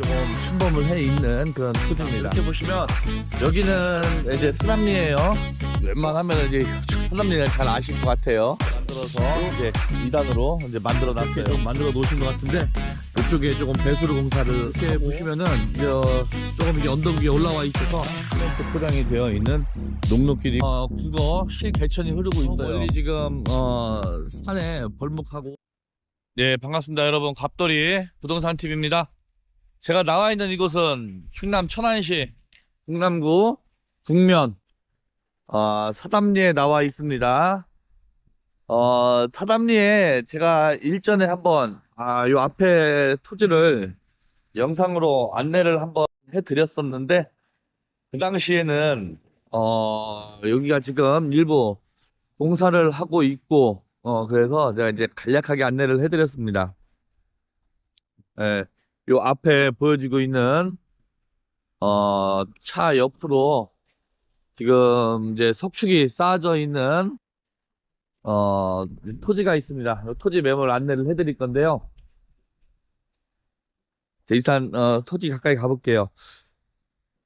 조금 침범을 해 있는 그런 토지입니다. 이렇게 보시면 여기는 이제 서남리예요. 웬만하면 이제 서남리를 잘 아실 것 같아요. 만들어서 이제 2단으로 이제 만들어 놨어요. 좀 만들어 놓으신 것 같은데 이쪽에 조금 배수로 공사를 이렇게 보시면은 이제 조금 이제 언덕 위에 올라와 있어서 시멘트 포장이 되어 있는 녹록길이 어, 국어 실 개천이 흐르고 있어요. 멀리 지금 어, 산에 벌목하고 네 반갑습니다 여러분 갑돌이 부동산 TV입니다. 제가 나와 있는 이곳은 충남 천안시 충남구 북면 어, 사담리에 나와 있습니다. 어, 사담리에 제가 일전에 한번 아, 요 앞에 토지를 영상으로 안내를 한번 해드렸었는데 그 당시에는 어, 여기가 지금 일부 공사를 하고 있고 어, 그래서 제가 이제 간략하게 안내를 해드렸습니다. 예. 요 앞에 보여지고 있는 어, 차 옆으로 지금 이제 석축이 쌓아져 있는 어, 토지가 있습니다. 요 토지 매물 안내를 해드릴 건데요. 대이산 어, 토지 가까이 가볼게요.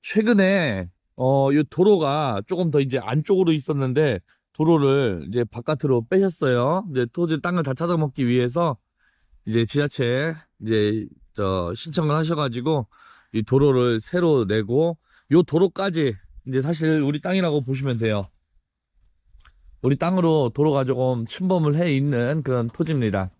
최근에 어, 요 도로가 조금 더 이제 안쪽으로 있었는데 도로를 이제 바깥으로 빼셨어요. 이제 토지 땅을 다 찾아먹기 위해서 이제 지자체 이제 저 신청을 하셔가지고 이 도로를 새로 내고 요 도로까지 이제 사실 우리 땅이라고 보시면 돼요. 우리 땅으로 도로가 조금 침범을 해 있는 그런 토지입니다.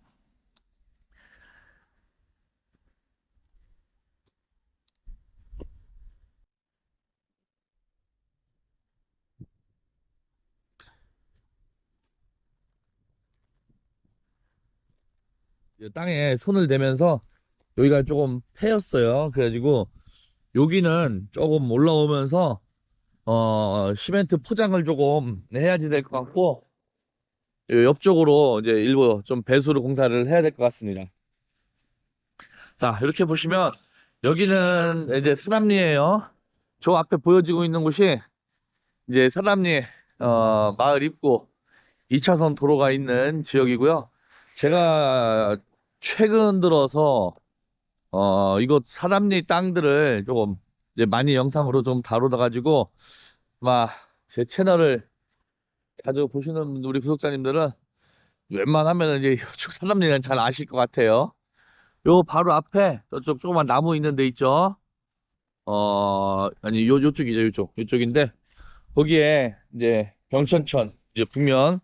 이 땅에 손을 대면서 여기가 조금 패였어요. 그래가지고 여기는 조금 올라오면서 어 시멘트 포장을 조금 해야지 될 것 같고 요 옆쪽으로 이제 일부 좀 배수로 공사를 해야 될 것 같습니다. 자 이렇게 보시면 여기는 이제 사담리예요. 저 앞에 보여지고 있는 곳이 이제 사담리 어, 마을 입구 2차선 도로가 있는 지역이고요. 제가 최근 들어서 어 이곳 사담리 땅들을 조금 이제 많이 영상으로 좀 다루다 가지고 아마 제 채널을 자주 보시는 우리 구독자님들은 웬만하면 이제 이쪽 사담리는 잘 아실 것 같아요. 요 바로 앞에 저쪽 조그만 나무 있는 데 있죠. 어 아니 요 요쪽이죠 요쪽 요쪽인데 거기에 이제 병천천 이제 북면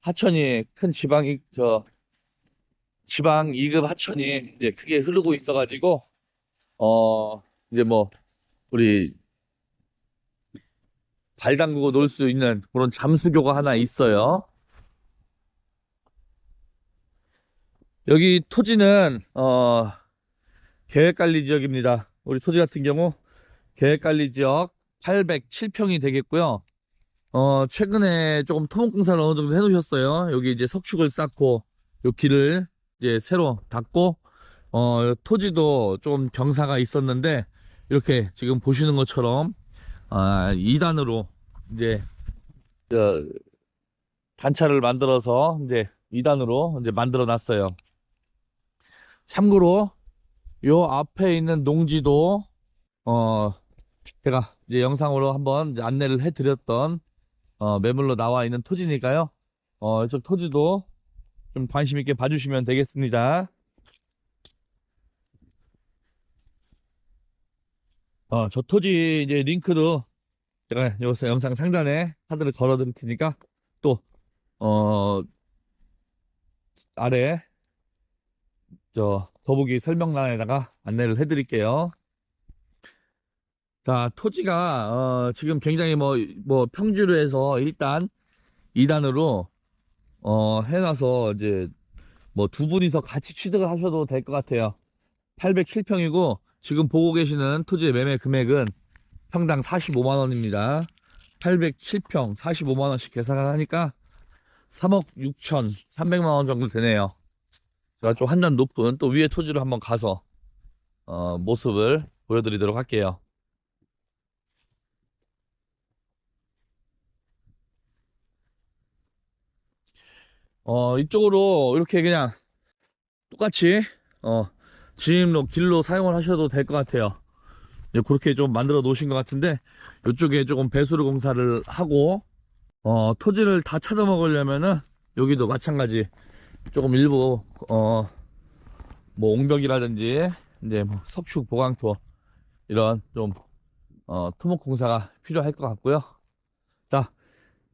하천이 큰 지방이 저 지방 2급 하천이 이제 크게 흐르고 있어가지고 어 이제 뭐 우리 발 담그고 놀 수 있는 그런 잠수교가 하나 있어요. 여기 토지는 어 계획관리 지역입니다. 우리 토지 같은 경우 계획관리 지역 807평이 되겠고요. 어 최근에 조금 토목공사를 어느 정도 해놓으셨어요. 여기 이제 석축을 쌓고 요 길을 이제 새로 닫고 어 토지도 좀 경사가 있었는데 이렇게 지금 보시는 것처럼 아 2단으로 이제 저 단차를 만들어서 이제 2단으로 이제 만들어 놨어요. 참고로 요 앞에 있는 농지도 어 제가 이제 영상으로 한번 이제 안내를 해 드렸던 어 매물로 나와 있는 토지니까요. 어 이쪽 토지도 좀 관심 있게 봐주시면 되겠습니다. 어, 저 토지 이제 링크도 제가 여기서 영상 상단에 카드를 걸어 드릴 테니까 또, 어, 아래 저 더보기 설명란에다가 안내를 해 드릴게요. 자, 토지가, 어, 지금 굉장히 뭐, 뭐, 평지로 해서 일단 2단으로 어, 해놔서 이제 뭐 두 분이서 같이 취득을 하셔도 될 것 같아요. 807평이고 지금 보고 계시는 토지의 매매 금액은 평당 45만 원입니다. 807평 45만 원씩 계산을 하니까 3억 6천 3백만 원 정도 되네요. 제가 좀 한단 높은 또 위에 토지로 한번 가서 어, 모습을 보여드리도록 할게요. 어, 이쪽으로 이렇게 그냥 똑같이 어, 진입로 길로 사용을 하셔도 될 것 같아요. 이제 그렇게 좀 만들어 놓으신 것 같은데 이쪽에 조금 배수로 공사를 하고 어, 토지를 다 찾아 먹으려면은 여기도 마찬가지 조금 일부 어, 뭐 옹벽이라든지 이제 뭐 석축 보강토 이런 좀 어, 토목 공사가 필요할 것 같고요. 자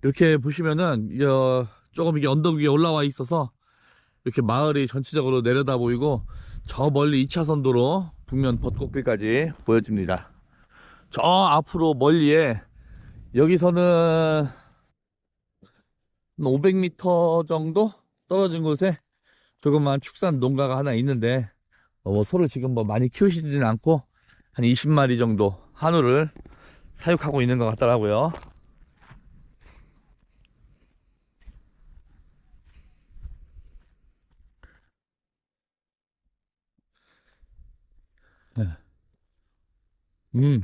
이렇게 보시면은 어, 조금 이게 언덕 위에 올라와 있어서 이렇게 마을이 전체적으로 내려다 보이고 저 멀리 2차선 도로 북면 벚꽃길까지 보여집니다. 저 앞으로 멀리에 여기서는 500m 정도 떨어진 곳에 조그만 축산 농가가 하나 있는데 어, 뭐 소를 지금 뭐 많이 키우시지는 않고 한 20마리 정도 한우를 사육하고 있는 것 같더라고요. 음,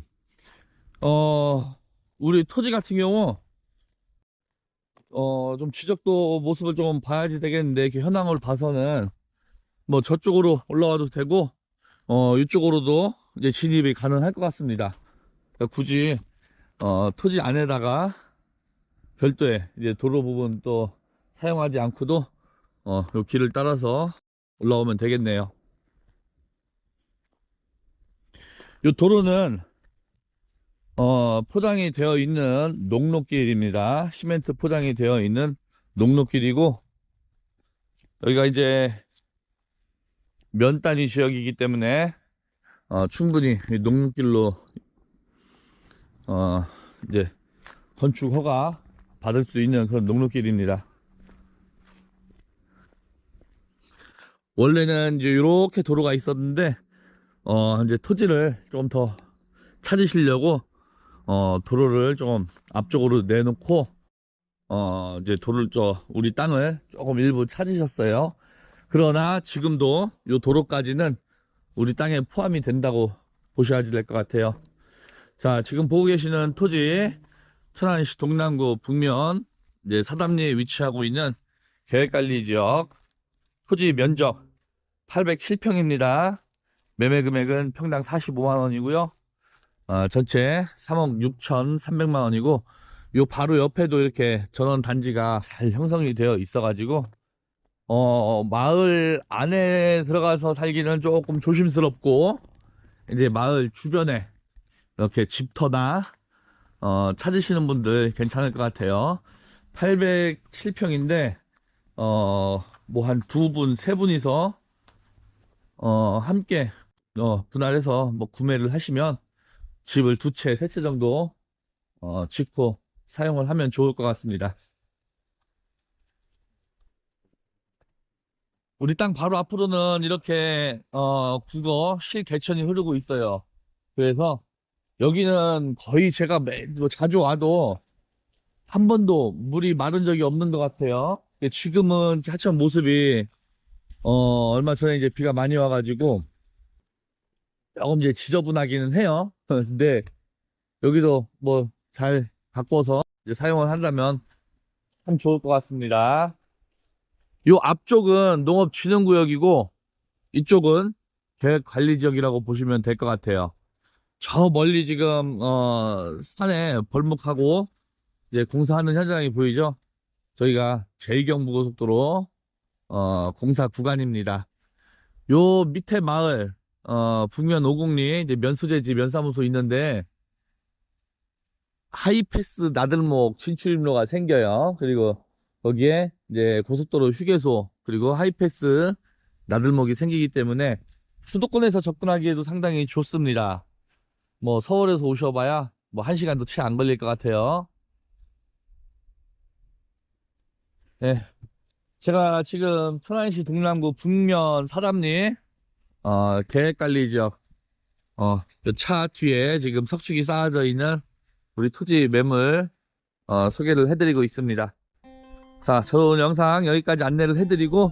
어, 우리 토지 같은 경우, 어, 좀 지적도 모습을 좀 봐야지 되겠는데, 이렇게 현황을 봐서는, 뭐 저쪽으로 올라와도 되고, 어, 이쪽으로도 이제 진입이 가능할 것 같습니다. 그러니까 굳이, 어, 토지 안에다가 별도의 이제 도로 부분 또 사용하지 않고도, 어, 요 길을 따라서 올라오면 되겠네요. 요 도로는 어, 포장이 되어 있는 녹록길입니다. 시멘트 포장이 되어 있는 녹록길이고 여기가 이제 면단위 지역이기 때문에 어, 충분히 이 녹록길로 어, 이제 건축 허가 받을 수 있는 그런 녹록길입니다. 원래는 이제 이렇게 도로가 있었는데 어, 이제 토지를 조금 더 찾으시려고, 어, 도로를 좀 앞쪽으로 내놓고, 어, 이제 도를, 저, 우리 땅을 조금 일부 찾으셨어요. 그러나 지금도 이 도로까지는 우리 땅에 포함이 된다고 보셔야 될것 같아요. 자, 지금 보고 계시는 토지, 천안시 동남구 북면, 이제 사담리에 위치하고 있는 계획관리 지역, 토지 면적 807평입니다. 매매 금액은 평당 45만 원이고요. 어, 전체 3억 6천3백만 원이고 요 바로 옆에도 이렇게 전원 단지가 잘 형성이 되어 있어 가지고 어, 마을 안에 들어가서 살기는 조금 조심스럽고 이제 마을 주변에 이렇게 집터나 어, 찾으시는 분들 괜찮을 것 같아요. 807평인데 어, 뭐 한 두 분, 세 분이서 어, 함께 어, 분할해서 뭐 구매를 하시면 집을 두 채, 세 채 정도 어, 짓고 사용을 하면 좋을 것 같습니다. 우리 땅 바로 앞으로는 이렇게 어, 국어 실개천이 흐르고 있어요. 그래서 여기는 거의 제가 매, 뭐 자주 와도 한 번도 물이 마른 적이 없는 것 같아요. 지금은 하천 모습이 어, 얼마 전에 이제 비가 많이 와가지고 조금 이제 지저분하기는 해요. 근데 여기도 뭐 잘 바꿔서 사용을 한다면 참 좋을 것 같습니다. 요 앞쪽은 농업진흥구역이고 이쪽은 계획관리지역이라고 보시면 될 것 같아요. 저 멀리 지금 어, 산에 벌목하고 이제 공사하는 현장이 보이죠? 저희가 제2경부고속도로 어, 공사 구간입니다. 요 밑에 마을 어, 북면 오곡리 이제 면수제지 면사무소 있는데 하이패스 나들목 진출입로가 생겨요. 그리고 거기에 이제 고속도로 휴게소 그리고 하이패스 나들목이 생기기 때문에 수도권에서 접근하기에도 상당히 좋습니다. 뭐 서울에서 오셔봐야 뭐한 시간도 채 안 걸릴 것 같아요. 네. 제가 지금 천안시 동남구 북면 사담리 어, 계획관리 지역 어, 그차 뒤에 지금 석축이 쌓아져 있는 우리 토지 매물 어, 소개를 해드리고 있습니다. 자, 저 영상 여기까지 안내를 해드리고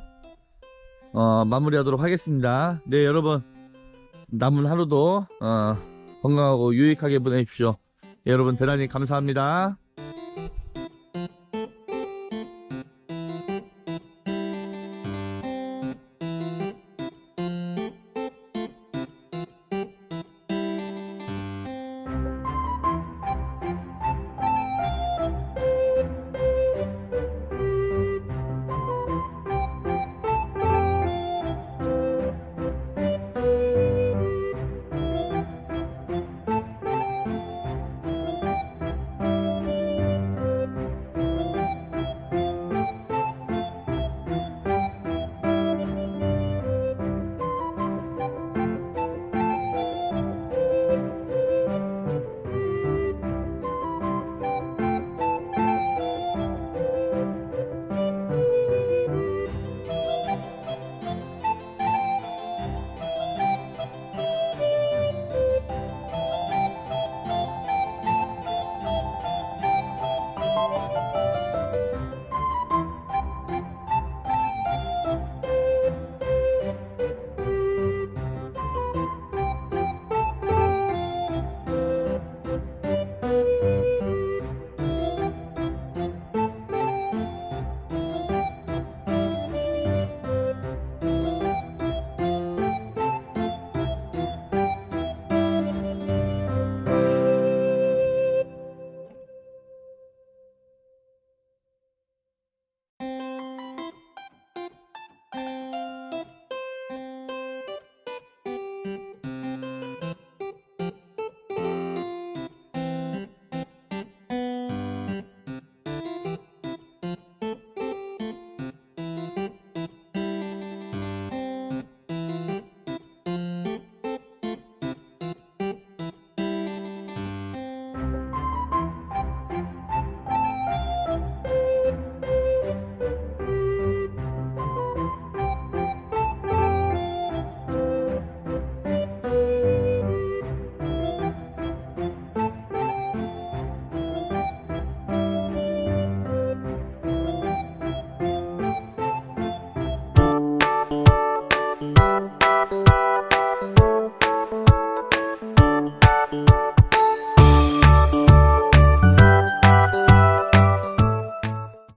어, 마무리하도록 하겠습니다. 네, 여러분 남은 하루도 어, 건강하고 유익하게 보내십시오. 예, 여러분 대단히 감사합니다.